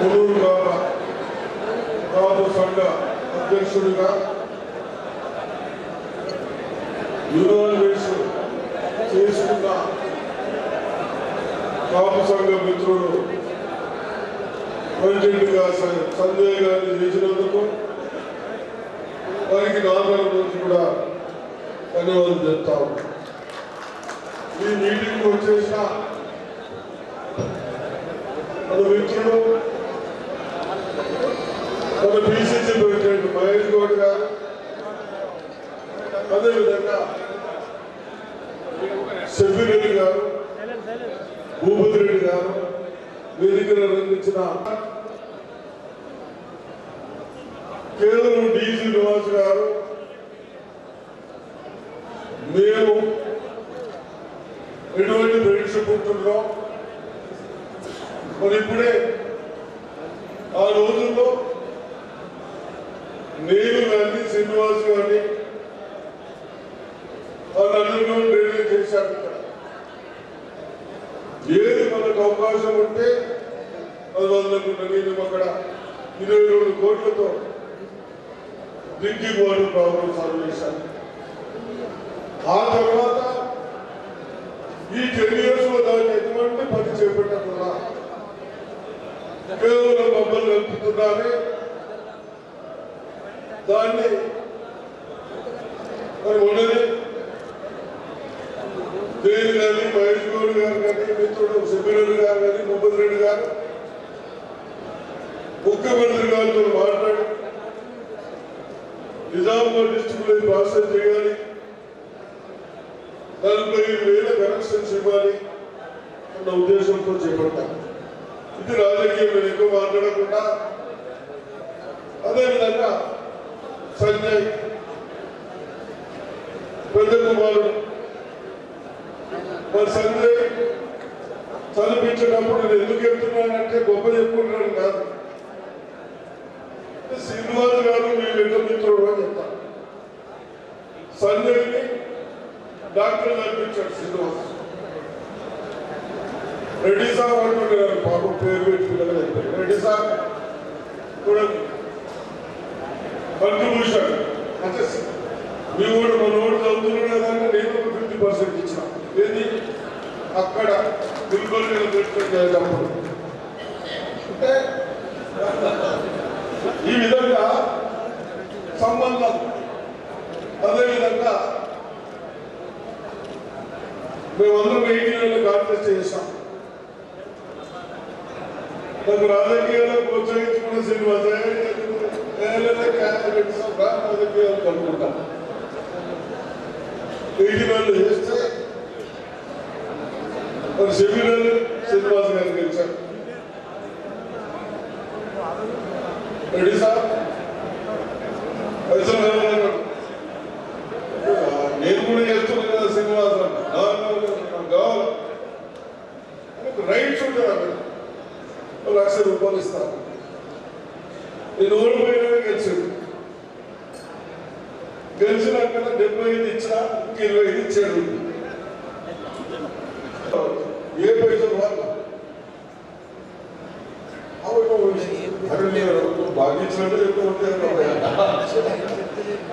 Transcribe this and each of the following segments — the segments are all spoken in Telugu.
కొడూరు గ్రామ గ్రామ సంఘ అధ్యక్షుడిగా యునోవేషన్ చేసుకున్న కాపు సంఘ మిత్రుడు ప్రెసిడెంట్గా సంజయ్ గారిని చేసినందుకు వారికి నాన్నల నుంచి కూడా ధన్యవాదాలు చెప్తాము ఈ మీటింగ్ వచ్చేసిన మన మిత్రుడు మన పిసిసి ప్రెసిడెంట్ మహేష్ గౌడ్ గారు అదేవిధంగా షబీర్ రెడ్డి గారు భూపతి రెడ్డి గారు వేదికను నిర్మించిన కేంద్రం డి నివాస్ గారు మేము ఎటువంటి ఫ్రెండ్షిప్ ఉంటున్నాం మరి ఇప్పుడే ఆ రోజుల్లో నేను కానీ శ్రీనివాస్ గారిని. ఆ నలుగురు డ్రైనేజ్ చేశాను ఏది మనకు అవకాశం ఉంటే అది వదలకుండా నేను అక్కడ ఇరవై రెండు కోట్లతో డ్రింకింగ్ వాటర్ ప్రాబ్లం సాల్వ్ చేశాను ఆ తర్వాత ఈ టెన్ ఇయర్స్లో దాన్ని ఎటువంటి పని చేపట్టకుండా కేవలం మమ్మల్ని కలుపుతున్నారే దాన్ని. మరి ఉండని దేని కానీ మహేష్ గౌడ్ గారు కానీ మిత్రుడు సుబ్బిరెడ్డి గారు కానీ ముప్పది రెడ్డి గారు ముఖ్యమంత్రి గారితో మాట్లాడి నిజామాబాద్ డిస్టిక్ ప్రాసెస్ చేయాలి. నలభై వేల కనెక్షన్స్ ఇవ్వాలి అన్న ఉద్దేశంతో చేపట్టాను ఇది రాజకీయం ఎక్కువ మాట్లాడకుండా అదేవిధంగా సంజయ్. పెద్ద కుమారుడు మరి సంజయ్ చదివించేటప్పుడు నేను ఎందుకు చెప్తున్నానంటే గొప్ప చెప్పుకుంటున్నాను కాదు. శ్రీనివాస్ గారు మీ వెంట మిత్రుడు అని చెప్తాను సంజయ్ని డాక్టర్ చదివించాడు శ్రీనివాస్. రెడ్డి సార్ అంటున్నారు పాపం పేరు పెట్టుకున్నారు రెడ్డి సార్ చూడండి కంట్రిబ్యూషన్ అంటే మీ ఊరు మన ఊరు చదువుతున్నాడు నేను ఒక ఫిఫ్టీ పర్సెంట్ ఇచ్చిన. ఏది? అక్కడ గుల్బర్గా పెట్టుకునేటప్పుడు అంటే ఈ విధంగా సంబంధం. అదేవిధంగా మేమందరం ఎయిటీలో కాంటెస్ట్ చేశాం. నాకు రాజకీయాల్లో ప్రోత్సహించుకున్న సినిమా రాజకీయాలు కనుక్కుంటాం ఎయిటీలో చేస్తే మరి సెమీనార్ శ్రీనివాస్ గారు గెలిచారు. సార్? పైసలు నేను కూడా చేస్తున్నాను కదా శ్రీనివాస్ కావాలి రైట్స్ ఒక లక్ష రూపాయలు ఇస్తాను. నేను ఓడిపోయినా గెలిచాడు గెలిచినాక డెబ్బై ఐదు ఇచ్చినా ఇరవై ఐదు ఇచ్చాడు. ఏ పైసలు వాళ్ళు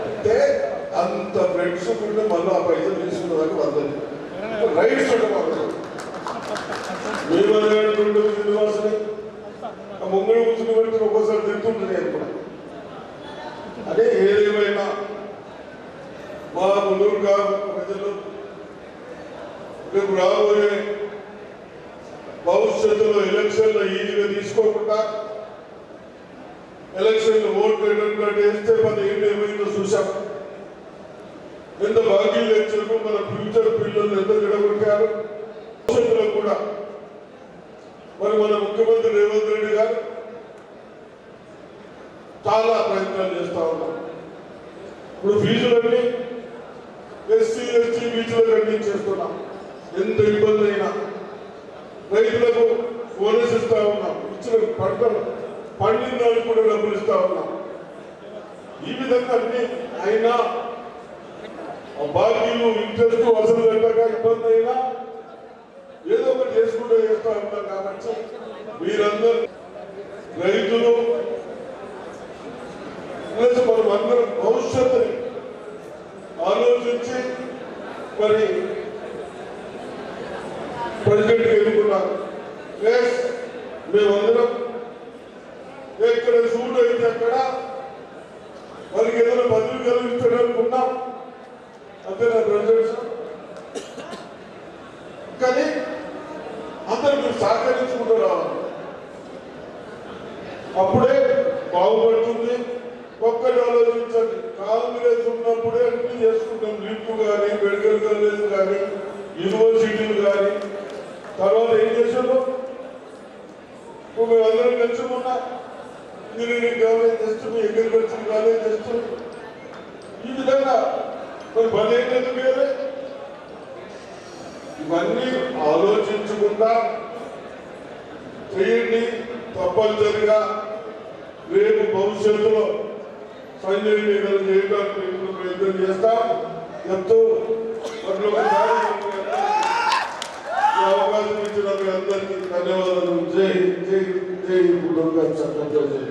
అంటే అంత ఫ్రెండ్స్ ఉంటే మళ్ళీ ఆ పైసలు తీసుకున్నదాకా వద్దని రైట్స్ ఉంటాం అక్కడ మేము శ్రీనివాసుని ఆ కూర్చుని పెట్టి ఒక్కోసారి తింటుంటుంది నేను అదే ఏది మా కాదు ప్రజలు రేపు రాబోయే భవిష్యత్తులో ఎలక్షన్లో ఈజీగా తీసుకోకుండా ఎలక్షన్లు ఓట్ వేయకుండా వేస్తే మన ఏం ఏమైందో చూసాం ఎంత భాగ్యం లేచారు మన ఫ్యూచర్ పిల్లలు ఎంత విడగొట్టారు భవిష్యత్తులో కూడా మరి మన ముఖ్యమంత్రి రేవంత్ రెడ్డి గారు చాలా ప్రయత్నాలు చేస్తా ఉన్నారు. ఇప్పుడు ఫీజులన్నీ ఎస్సీ ఎస్టీ బీచ్లో ఖండించేస్తున్నాం ఎంత ఇబ్బంది అయినా రైతులకు బోనస్ ఇస్తా ఉన్నాం. ఇచ్చిన పంటలు పండిన దానికి కూడా డబ్బులు ఇస్తా ఉన్నాం. ఈ విధంగా అన్ని అయినా బాకీలు ఇంట్రెస్ట్ అసలు పెట్టక ఇబ్బంది అయినా ఏదో ఒకటి చేసుకుంటూ చేస్తా ఉంటాం కాబట్టి మీరందరూ రైతులు ప్లస్ అందరం మరి ప్రెసిడెంట్ ఎన్నుకున్నారు. ఎస్ మేమందరం ఎక్కడ చూడు అయితే అక్కడ వారికి ఏదైనా బదులు కలిగిస్తాడనుకున్నాం అంతే నా ప్రెసిడెంట్ కానీ అందరూ మీరు సహకరించుకుంటూ రావాలి. అప్పుడే బాగుపడుతుంది. ఒక్కటి వాళ్ళు కాంగ్రెస్ ఉన్నప్పుడే అన్ని చేసుకుంటాం. లింపు కానీ మెడికల్ కాలేజ్ కానీ యూనివర్సిటీలు కానీ తర్వాత ఏం చేసాము ఒక అందరం కలిసి ఉన్నా ఇంజనీరింగ్ కాలేజ్ చేస్తుంది అగ్రికల్చర్ కాలేజ్ చేస్తుంది ఈ విధంగా మరి పని ఏంటంటే వేరే ఇవన్నీ ఆలోచించకుండా చేయండి తప్పనిసరిగా రేపు భవిష్యత్తులో సైన్యం చేయడానికి ప్రయత్నం చేస్తా ఎంతో అవకాశం ఇచ్చిన మీ అందరికీ ధన్యవాదాలు జై జై జై గురుగా సంతోషం